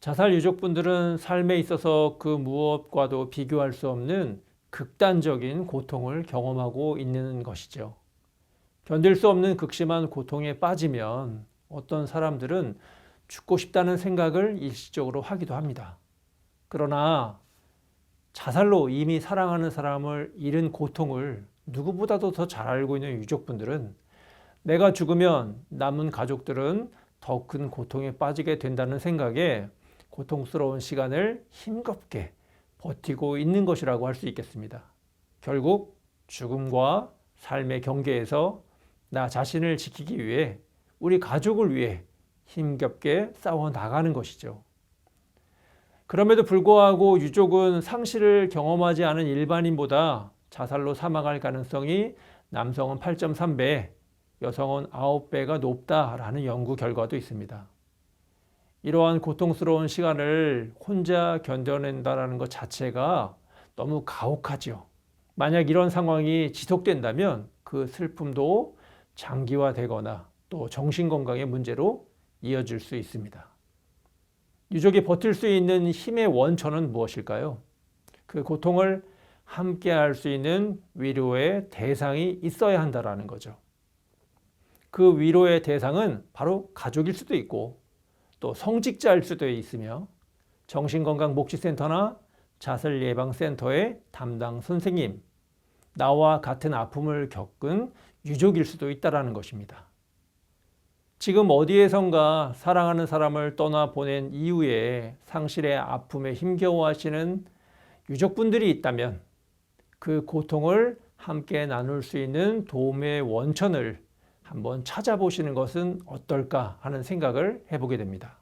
자살 유족분들은 삶에 있어서 그 무엇과도 비교할 수 없는 극단적인 고통을 경험하고 있는 것이죠. 견딜 수 없는 극심한 고통에 빠지면 어떤 사람들은 죽고 싶다는 생각을 일시적으로 하기도 합니다. 그러나 자살로 이미 사랑하는 사람을 잃은 고통을 누구보다도 더 잘 알고 있는 유족분들은 내가 죽으면 남은 가족들은 더 큰 고통에 빠지게 된다는 생각에 고통스러운 시간을 힘겹게 버티고 있는 것이라고 할 수 있겠습니다. 결국 죽음과 삶의 경계에서 나 자신을 지키기 위해 우리 가족을 위해 힘겹게 싸워 나가는 것이죠. 그럼에도 불구하고 유족은 상실을 경험하지 않은 일반인보다 자살로 사망할 가능성이 남성은 8.3배, 여성은 9배가 높다라는 연구 결과도 있습니다. 이러한 고통스러운 시간을 혼자 견뎌낸다라는 것 자체가 너무 가혹하죠. 만약 이런 상황이 지속된다면 그 슬픔도 장기화되거나 또 정신건강의 문제로 이어질 수 있습니다. 유족이 버틸 수 있는 힘의 원천은 무엇일까요? 그 고통을 함께 할 수 있는 위로의 대상이 있어야 한다라는 거죠. 그 위로의 대상은 바로 가족일 수도 있고 또 성직자일 수도 있으며 정신건강 복지센터나 자살 예방 센터의 담당 선생님, 나와 같은 아픔을 겪은 유족일 수도 있다라는 것입니다. 지금 어디에선가 사랑하는 사람을 떠나 보낸 이후에 상실의 아픔에 힘겨워하시는 유족분들이 있다면 그 고통을 함께 나눌 수 있는 도움의 원천을 한번 찾아보시는 것은 어떨까 하는 생각을 해보게 됩니다.